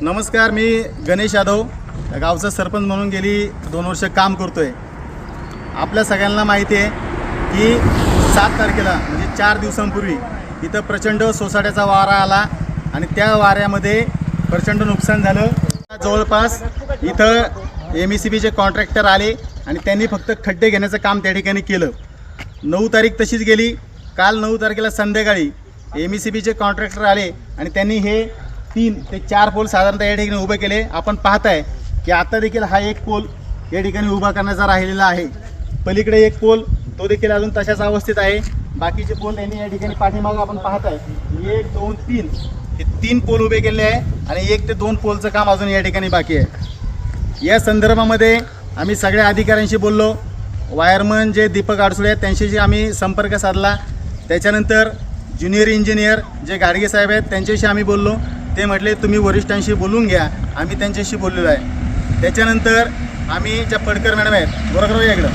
नमस्कार मी गणेश यादव या गावचा सरपंच म्हणून गेली दोन वर्ष काम करतो आहे आपल्या सगळ्यांना माहिती आहे की सात तारखेला म्हणजे चार दिवसांपूर्वी इथं प्रचंड सोसाट्याचा वारा आला आणि त्या वाऱ्यामध्ये प्रचंड नुकसान झालं. जवळपास इथं एम ई सी बीचे कॉन्ट्रॅक्टर आले आणि त्यांनी फक्त खड्डे घेण्याचं काम त्या ठिकाणी केलं. नऊ तारीख तशीच गेली. काल नऊ तारखेला संध्याकाळी एम ई सी बीचे कॉन्ट्रॅक्टर आले आणि त्यांनी हे तीन ते चार पोल साधारणतः या ठिकाणी उभे केले. आपण पाहताय की आता देखील हा एक पोल या ठिकाणी उभा करण्याचा राहिलेला आहे. पलीकडे एक पोल तो देखील अजून तशाच अवस्थेत आहे. बाकीचे पोल यांनी या ठिकाणी पाठीमागं आपण पाहताय. एक दोन तीन. हे तीन पोल उभे केले आहे आणि एक ते दोन पोलचं काम अजून या ठिकाणी बाकी आहे. या संदर्भामध्ये आम्ही सगळ्या अधिकाऱ्यांशी बोललो. वायरमन जे दीपक आडसुळे आहेत त्यांच्याशी आम्ही संपर्क साधला. त्याच्यानंतर ज्युनियर इंजिनियर जे गाडगे साहेब आहेत त्यांच्याशी आम्ही बोललो. ते म्हटले तुम्ही वरिष्ठांशी बोलून घ्या. आम्ही त्यांच्याशी बोललेलो आहे. त्याच्यानंतर आम्ही ज्या पडकर मॅडम आहेत बरोबर इकडं?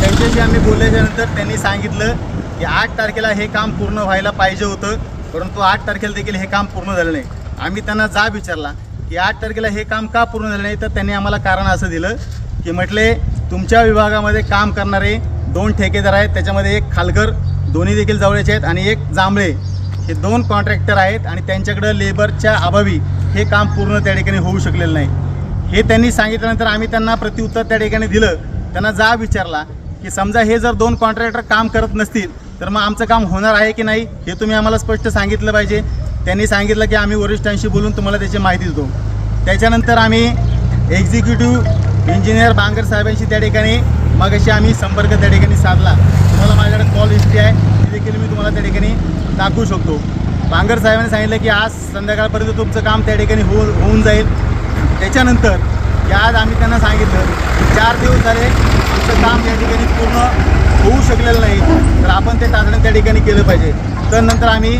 त्यांच्याशी आम्ही बोलल्याच्यानंतर त्यांनी सांगितलं की आठ तारखेला हे काम पूर्ण व्हायला पाहिजे होतं परंतु आठ तारखेला देखील हे काम पूर्ण झालं नाही. आम्ही त्यांना जा विचारला की आठ तारखेला हे काम का पूर्ण झालं नाही? तर त्यांनी आम्हाला कारण असं दिलं की म्हटले तुमच्या विभागामध्ये काम करणारे दोन ठेकेदार आहेत त्याच्यामध्ये एक खालकर दोन्ही देखील जवळचे आहेत आणि एक जांभळे. हे दोन कॉन्ट्रॅक्टर आहेत आणि त्यांच्याकडं लेबरच्या अभावी हे काम पूर्ण त्या ठिकाणी होऊ शकलेलं नाही. हे त्यांनी सांगितल्यानंतर आम्ही त्यांना प्रत्युत्तर त्या ठिकाणी दिलं. त्यांना जा विचारला की समजा हे जर दोन कॉन्ट्रॅक्टर काम करत नसतील तर मग आमचं काम होणार आहे की नाही हे तुम्ही आम्हाला स्पष्ट सांगितलं पाहिजे. त्यांनी सांगितलं की आम्ही वरिष्ठांशी बोलून तुम्हाला त्याची माहिती देतो. त्याच्यानंतर आम्ही एक्झिक्युटिव्ह इंजिनियर बांगर साहेबांशी त्या ठिकाणी मग अशी आम्ही संपर्क त्या ठिकाणी साधला. तुम्हाला माझ्याकडे कॉल हिस्ट्री आहे ती देखील मी तुम्हाला त्या ठिकाणी दाखवू शकतो. बांगर साहेबांनी सांगितलं की आज संध्याकाळपर्यंत तुमचं काम त्या ठिकाणी हो होऊन जाईल. त्याच्यानंतर की आज आम्ही त्यांना सांगितलं की चार दिवस झाले आमचं काम त्या ठिकाणी पूर्ण होऊ शकलेलं नाही. तर आपण ते तातडीने त्या ठिकाणी केलं पाहिजे. तर नंतर आम्ही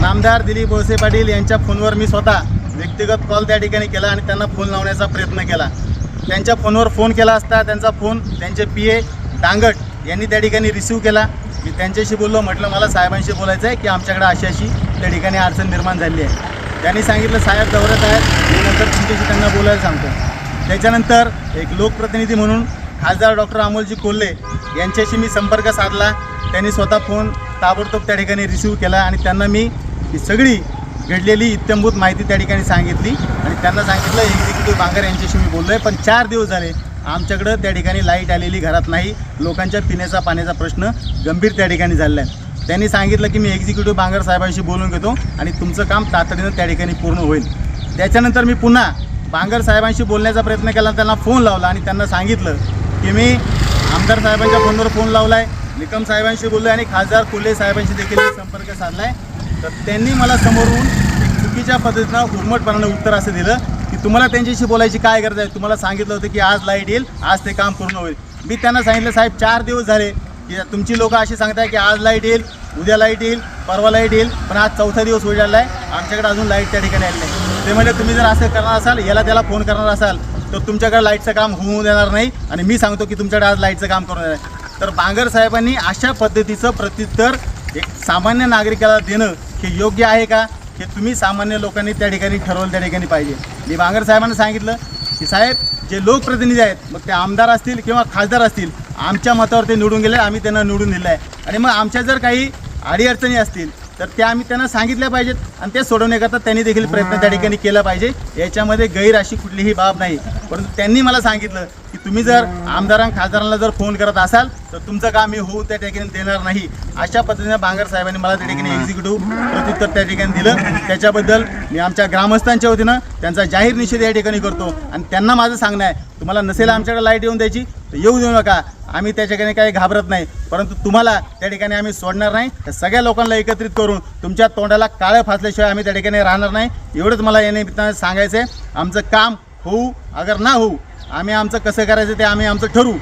नामदार दिलीप वळसे पाटील यांच्या फोनवर मी स्वतः व्यक्तिगत कॉल त्या ठिकाणी केला आणि त्यांना फोन लावण्याचा प्रयत्न केला. त्यांच्या फोनवर फोन केला असता त्यांचा फोन त्यांचे पी ए डांगट यांनी त्या ठिकाणी रिसिव्ह केला. मी त्यांच्याशी बोललो म्हटलं मला साहेबांशी बोलायचं आहे की आमच्याकडे अशी अशी त्या ठिकाणी अडचण निर्माण झाली आहे. त्यांनी सांगितलं साहेब दौऱ्यात आहेत मी नंतर तुमच्याशी त्यांना बोलायला सांगतो. त्याच्यानंतर एक लोकप्रतिनिधी म्हणून खासदार डॉक्टर अमोलजी कोल्हे यांच्याशी मी संपर्क साधला. त्यांनी स्वतः फोन ताबडतोब त्या ठिकाणी रिसिव्ह केला आणि त्यांना मी ही सगळी घडलेली इत्यंभूत माहिती त्या ठिकाणी सांगितली. आणि त्यांना सांगितलं एक्झिक्युटिव्ह बांगर यांच्याशी मी बोललो आहे पण चार दिवस झाले आमच्याकडं त्या ठिकाणी लाइट आलेली घरात नाही. लोकांच्या पिण्याचा पाण्याचा प्रश्न गंभीर त्या ठिकाणी झालेला आहे. त्यांनी सांगितलं की मी एक्झिक्युटिव्ह बांगर साहेबांशी बोलून घेतो आणि तुमचं काम तातडीनं त्या ठिकाणी पूर्ण होईल. त्याच्यानंतर मी पुन्हा बांगर साहेबांशी बोलण्याचा प्रयत्न केला त्यांना फोन लावला आणि त्यांना सांगितलं की मी आमदार साहेबांच्या फोनवर फोन लावला आहे निकम साहेबांशी बोललो आणि खासदार फुले साहेबांशी देखील मी संपर्क साधला आहे तर त्यांनी मला समोरून चुकीच्या पद्धतीनं उर्मटपणानं उत्तर असं दिलं. तुम्हाला त्यांच्याशी बोलायची काय गरज आहे? तुम्हाला सांगितलं होतं की आज लाइट येईल आज ते काम पूर्ण होईल. मी त्यांना सांगितलं साहेब चार दिवस झाले. की तुमची लोकं अशी सांगताय की आज लाइट येईल उद्या लाइट येईल परवा लाइट येईल पण आज चौथा दिवस होईल आहे. आमच्याकडे अजून लाइट त्या ठिकाणी आली नाही. ते म्हणजे तुम्ही जर असं करणार असाल याला त्याला फोन करणार असाल तर तुमच्याकडे लाईटचं काम होऊ देणार नाही आणि मी सांगतो की तुमच्याकडे आज लाईटचं काम करून देणार आहे. तर बांगर साहेबांनी अशा पद्धतीचं प्रत्युत्तर एक सामान्य नागरिकाला देणं हे योग्य आहे का? हे तुम्ही सामान्य लोकांनी त्या ठिकाणी ठरवलं त्या ठिकाणी पाहिजे. मी बांगर साहेबांना सांगितलं की साहेब जे लोकप्रतिनिधी आहेत मग ते आमदार असतील किंवा खासदार असतील आमच्या मतावर ते निवडून गेले आम्ही त्यांना निवडून दिलं आहे आणि मग आमच्या जर काही अडीअडचणी असतील तर त्या आम्ही त्यांना सांगितल्या पाहिजेत आणि ते सोडवण्याकरता त्यांनी देखील प्रयत्न त्या ठिकाणी केला पाहिजे. याच्यामध्ये गैर अशी कुठलीही बाब नाही. परंतु त्यांनी मला सांगितलं की तुम्ही जर आमदारां खासदारांना जर फोन करत असाल तर तुमचं काम मी होऊ त्या ठिकाणी देणार नाही. अशा पद्धतीने बांगर साहेबांनी मला त्या ठिकाणी एक्झिक्युटिव्ह प्रत्युत्तर त्या ठिकाणी दिलं. त्याच्याबद्दल मी आमच्या ग्रामस्थांच्या वतीनं त्यांचा जाहीर निषेध या ठिकाणी करतो. आणि त्यांना माझं सांगणं आहे तुम्हाला नसेल आमच्याकडे लाइट येऊन द्यायची तर येऊ देऊ नका. आम्ही त्या ठिकाणी काही घाबरत नाही. परंतु तुम्हाला त्या ठिकाणी आम्ही सोडणार नाही. तर सगळ्या लोकांना एकत्रित करून तुमच्या तोंडाला काळं फासल्याशिवाय आम्ही त्या ठिकाणी राहणार नाही. एवढंच मला या निमित्तानं सांगायचं आहे आमचं काम होऊ अगर ना होऊ आम्ही आमचं कसं करायचं ते आम्ही आमचं ठरवू.